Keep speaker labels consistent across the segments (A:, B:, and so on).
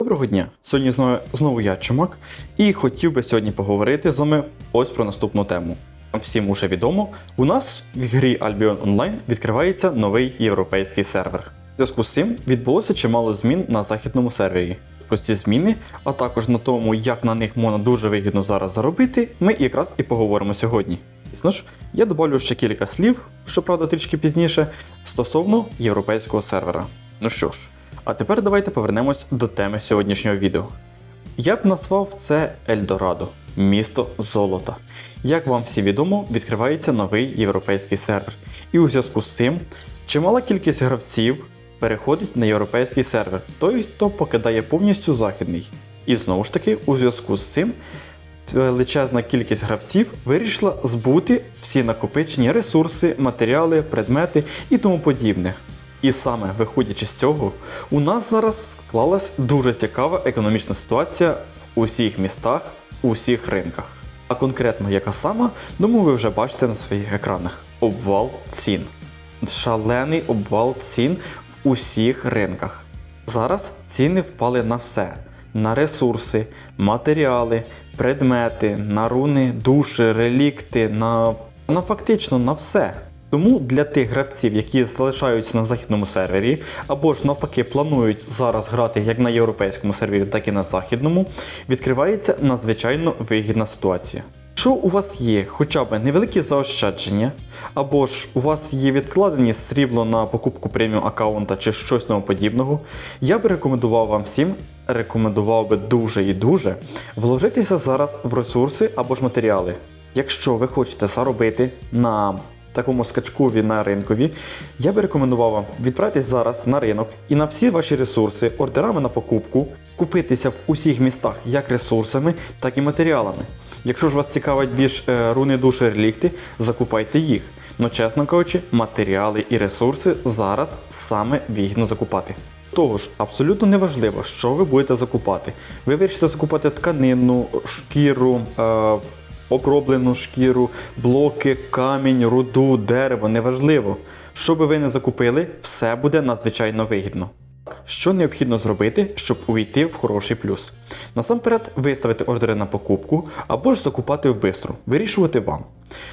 A: Доброго дня! Сьогодні знову, знову я Чумак, і хотів би сьогодні поговорити з вами ось про наступну тему. Всім уже відомо, у нас в грі Albion Online відкривається новий європейський сервер. У зв'язку з цим відбулося чимало змін на західному сервері. Про ці зміни, а також на тому, як на них можна дуже вигідно зараз заробити, ми якраз і поговоримо сьогодні. Звісно ж, я добавлю ще кілька слів, щоправда трішки пізніше, стосовно європейського сервера. Ну що ж, а тепер давайте повернемось до теми сьогоднішнього відео. Я б назвав це Ельдорадо, місто золота. Як вам всі відомо, відкривається новий європейський сервер. І у зв'язку з цим чимала кількість гравців переходить на європейський сервер, той, хто покидає повністю західний. І знову ж таки, у зв'язку з цим величезна кількість гравців вирішила збути всі накопичені ресурси, матеріали, предмети і тому подібне. І саме виходячи з цього, у нас зараз склалась дуже цікава економічна ситуація в усіх містах, у всіх ринках. А конкретно яка сама, думаю, ви вже бачите на своїх екранах. Обвал цін. Шалений обвал цін в усіх ринках. Зараз ціни впали на все: на ресурси, матеріали, предмети, на руни, душі, релікти, на, на фактично на все. Тому для тих гравців, які залишаються на західному сервері, або ж навпаки планують зараз грати як на європейському сервері, так і на західному, відкривається надзвичайно вигідна ситуація. Якщо у вас є хоча б невеликі заощадження, або ж у вас є відкладені срібло на покупку преміум аккаунта чи щось тому подібного, я би рекомендував вам всім, рекомендував би дуже і дуже вложитися зараз в ресурси або ж матеріали. Якщо ви хочете заробити на такому скачкові на ринкові, я би рекомендував вам відправитись зараз на ринок і на всі ваші ресурси ордерами на покупку, купитися в усіх містах як ресурсами, так і матеріалами. Якщо ж вас цікавить більш е, руни душі релікти, закупайте їх. Но чесно кажучи, матеріали і ресурси зараз саме вигідно закупати. Того ж, абсолютно неважливо, що ви будете закупати. Ви вирішите закупати тканину, шкіру, оброблену шкіру, блоки, камінь, руду, дерево, неважливо. Що би ви не закупили, все буде надзвичайно вигідно. Що необхідно зробити, щоб увійти в хороший плюс? Насамперед, виставити ордери на покупку або ж закупати в бистру, вирішувати вам.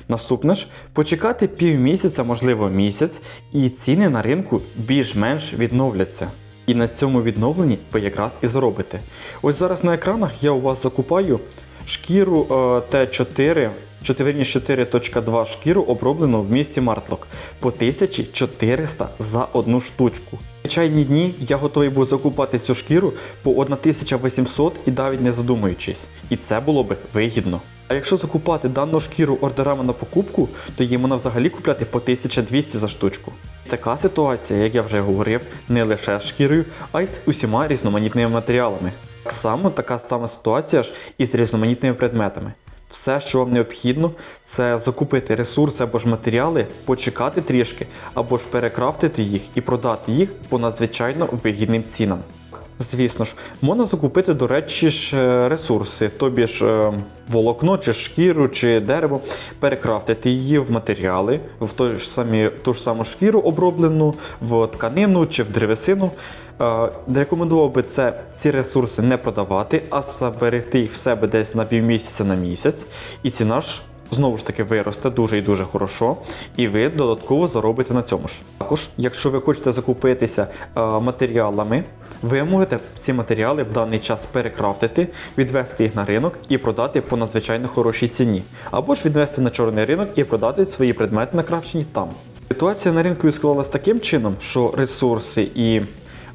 A: Наступне ж почекати півмісяця, можливо місяць, і ціни на ринку більш-менш відновляться. І на цьому відновленні ви якраз і заробите. Ось зараз на екранах я у вас закупаю шкіру е, Т4, 4.2 шкіру оброблену в місті Мартлок по 1400 за одну штучку. В звичайні дні я готовий був закупати цю шкіру по 1800 і навіть не задумуючись. І це було би вигідно. А якщо закупати дану шкіру ордерами на покупку, то її можна взагалі купляти по 1200 за штучку. Така ситуація, як я вже говорив, не лише з шкірою, а й з усіма різноманітними матеріалами. Так само така сама ситуація ж і з різноманітними предметами. Все, що вам необхідно, це закупити ресурси або ж матеріали, почекати трішки, або ж перекрафтити їх і продати їх по надзвичайно вигідним цінам. Звісно ж, можна закупити, до речі, ж е, ресурси, тобі ж е, волокно, чи шкіру, чи дерево, перекрафтити її в матеріали, в ту ж, самі, ту ж саму шкіру оброблену, в тканину чи в древесину. Е, Рекомендував би це ці ресурси не продавати, а зберегти їх в себе десь на півмісяця на місяць. І ціна ж знову ж таки виросте дуже і дуже хорошо, і ви додатково заробите на цьому ж. Також, якщо ви хочете закупитися матеріалами, ви можете ці матеріали в даний час перекрафтити, відвести їх на ринок і продати по надзвичайно хорошій ціні, або ж відвести на чорний ринок і продати свої предмети накрафчені там. Ситуація на ринку склалась таким чином, що ресурси і е,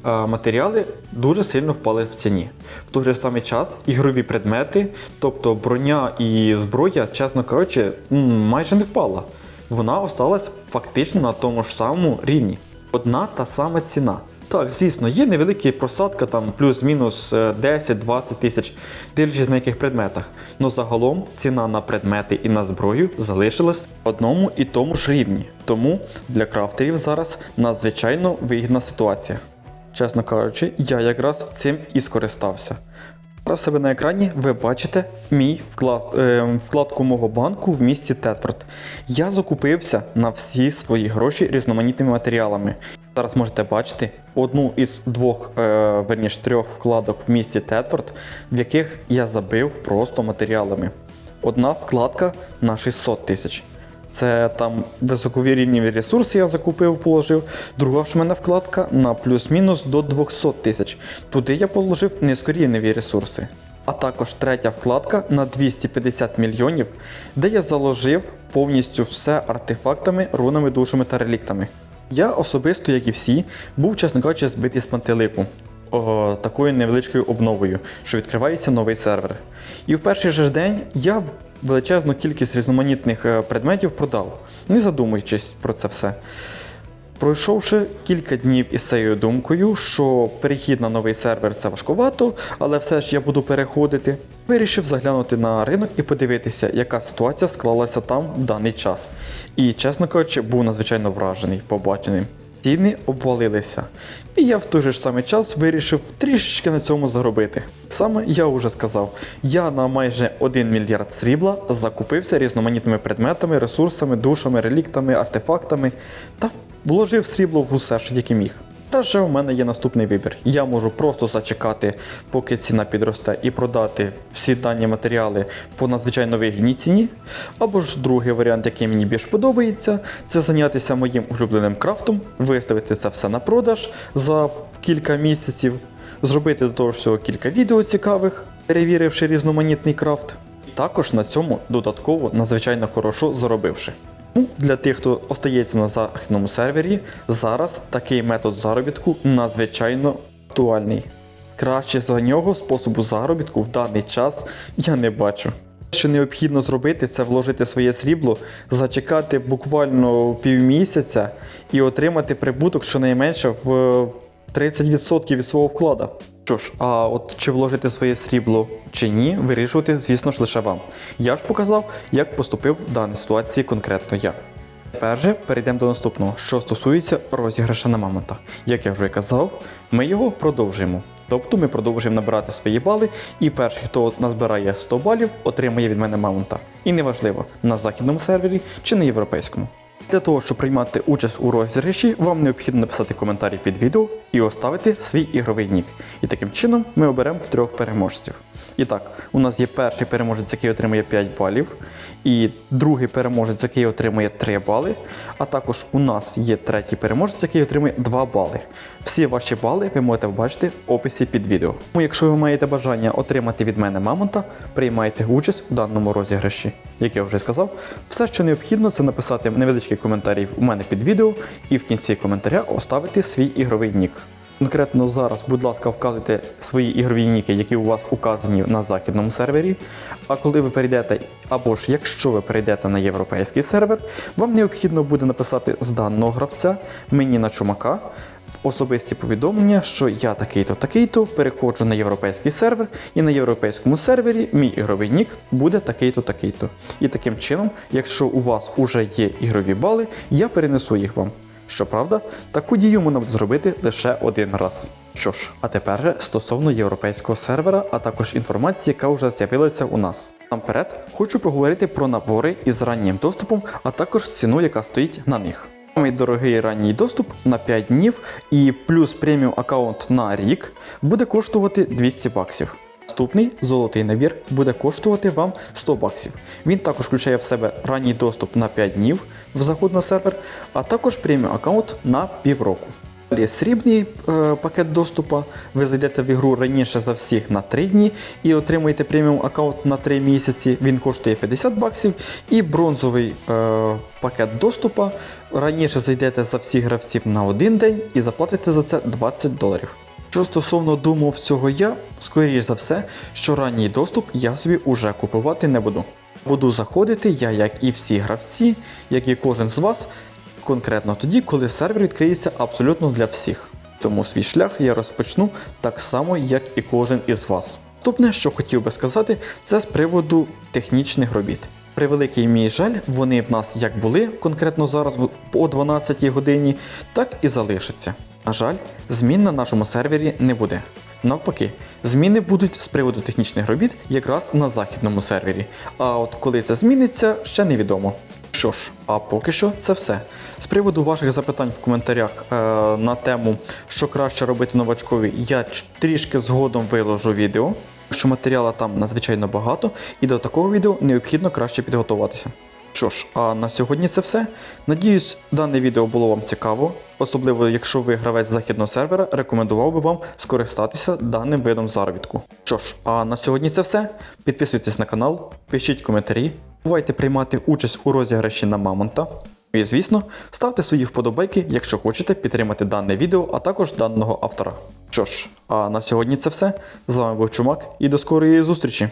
A: матеріали дуже сильно впали в ціні. В той же самий час ігрові предмети, тобто броня і зброя, чесно кажучи, майже не впала. Вона осталась фактично на тому ж самому рівні. Одна та сама ціна. Так, звісно, є невеликі просадка, там плюс-мінус е, 10-20 тисяч, дивлячись на яких предметах. Но загалом ціна на предмети і на зброю залишилась одному і тому ж рівні. Тому для крафтерів зараз надзвичайно вигідна ситуація. Чесно кажучи, я якраз цим і скористався. Зараз себе на екрані ви бачите мій вклад, е, вкладку мого банку в місті Тетфорд. Я закупився на всі свої гроші різноманітними матеріалами. Зараз можете бачити одну із двох, е, верніше трьох вкладок в місті Тетфорд, в яких я забив просто матеріалами. Одна вкладка на 600 тисяч. Це там високовірівніві ресурси я закупив, положив. Друга ж в мене вкладка на плюс-мінус до 200 тисяч. Туди я положив низькорівневі ресурси. А також третя вкладка на 250 мільйонів, де я заложив повністю все артефактами, рунами, душами та реліктами. Я особисто, як і всі, був, чесно кажучи, збитий з пантелику такою невеличкою обновою, що відкривається новий сервер. І в перший же день я величезну кількість різноманітних е, предметів продав, не задумуючись про це все. Пройшовши кілька днів із цією думкою, що перехід на новий сервер це важкувато, але все ж я буду переходити, вирішив заглянути на ринок і подивитися, яка ситуація склалася там в даний час. І, чесно кажучи, був надзвичайно вражений побаченим. Ціни обвалилися. І я в той же ж самий час вирішив трішечки на цьому заробити. Саме я вже сказав, я на майже 1 мільярд срібла закупився різноманітними предметами, ресурсами, душами, реліктами, артефактами та вложив срібло в усе, що тільки міг. Та же в мене є наступний вибір. Я можу просто зачекати, поки ціна підросте, і продати всі дані матеріали по надзвичайно вигідній ціні. Або ж другий варіант, який мені більш подобається, це зайнятися моїм улюбленим крафтом, виставити це все на продаж за кілька місяців, зробити до того всього кілька відео цікавих, перевіривши різноманітний крафт. Також на цьому додатково надзвичайно хорошо заробивши. Для тих, хто остається на західному сервері, зараз такий метод заробітку надзвичайно актуальний. Краще за нього способу заробітку в даний час я не бачу. Що необхідно зробити, це вложити своє срібло, зачекати буквально півмісяця і отримати прибуток щонайменше в 30% від свого вклада. Що ж, а от чи вложити своє срібло чи ні, вирішувати, звісно ж, лише вам. Я ж показав, як поступив в даній ситуації конкретно я. Тепер же перейдемо до наступного, що стосується розіграша на мамонта. Як я вже казав, ми його продовжуємо. Тобто ми продовжуємо набирати свої бали, і перший, хто назбирає 100 балів, отримає від мене мамонта. І неважливо, на західному сервері чи на європейському. Для того, щоб приймати участь у розіграші, вам необхідно написати коментарі під відео і оставити свій ігровий нік. І таким чином ми оберемо трьох переможців. І так, у нас є перший переможець, який отримує 5 балів, і другий переможець, який отримує 3 бали. А також у нас є третій переможець, який отримує 2 бали. Всі ваші бали ви можете побачити в описі під відео. Тому, якщо ви маєте бажання отримати від мене мамонта, приймайте участь у даному розіграші. Як я вже сказав, все, що необхідно, це написати невеличкий коментарій у мене під відео і в кінці коментаря оставити свій ігровий нік. Конкретно зараз, будь ласка, вказуйте свої ігрові ніки, які у вас указані на західному сервері. А коли ви перейдете, або ж якщо ви перейдете на європейський сервер, вам необхідно буде написати з даного гравця мені на чумака в особисті повідомлення, що я такий-то, такий-то, переходжу на європейський сервер, і на європейському сервері мій ігровий нік буде такий-то, такий-то. І таким чином, якщо у вас вже є ігрові бали, я перенесу їх вам. Щоправда, таку дію можна зробити лише один раз. Що ж, а тепер же стосовно європейського сервера, а також інформації, яка вже з'явилася у нас. Наперед хочу поговорити про набори із раннім доступом, а також ціну, яка стоїть на них. Самий дорогий ранній доступ на 5 днів і плюс преміум аккаунт на рік буде коштувати 200 баксів. Наступний золотий набір буде коштувати вам 100 баксів. Він також включає в себе ранній доступ на 5 днів в заход на сервер, а також преміум аккаунт на півроку. Далі срібний е, пакет доступу. Ви зайдете в ігру раніше за всіх на 3 дні і отримуєте преміум аккаунт на 3 місяці. Він коштує 50 баксів. І бронзовий е, пакет доступу. Раніше зайдете за всіх гравців на один день і заплатите за це 20 доларів. Що стосовно думав цього я, скоріш за все, що ранній доступ я собі уже купувати не буду. Буду заходити я, як і всі гравці, як і кожен з вас, конкретно тоді, коли сервер відкриється абсолютно для всіх. Тому свій шлях я розпочну так само, як і кожен із вас. Наступне, що хотів би сказати, це з приводу технічних робіт. При великий мій жаль, вони в нас як були конкретно зараз о 12 годині, так і залишаться. На жаль, змін на нашому сервері не буде. Навпаки, зміни будуть з приводу технічних робіт якраз на західному сервері. А от коли це зміниться, ще невідомо. Що ж, а поки що це все. З приводу ваших запитань в коментарях е, на тему, що краще робити новачкові, я трішки згодом виложу відео, що матеріалу там надзвичайно багато, і до такого відео необхідно краще підготуватися. Що ж, а на сьогодні це все. Надіюсь, дане відео було вам цікаво, особливо якщо ви гравець західного сервера, рекомендував би вам скористатися даним видом заробітку. Що ж, а на сьогодні це все. Підписуйтесь на канал, пишіть коментарі, бувайте приймати участь у розіграші на Мамонта. І звісно, ставте свої вподобайки, якщо хочете підтримати дане відео, а також даного автора. Що ж, а на сьогодні це все. З вами був Чумак і до скорої зустрічі!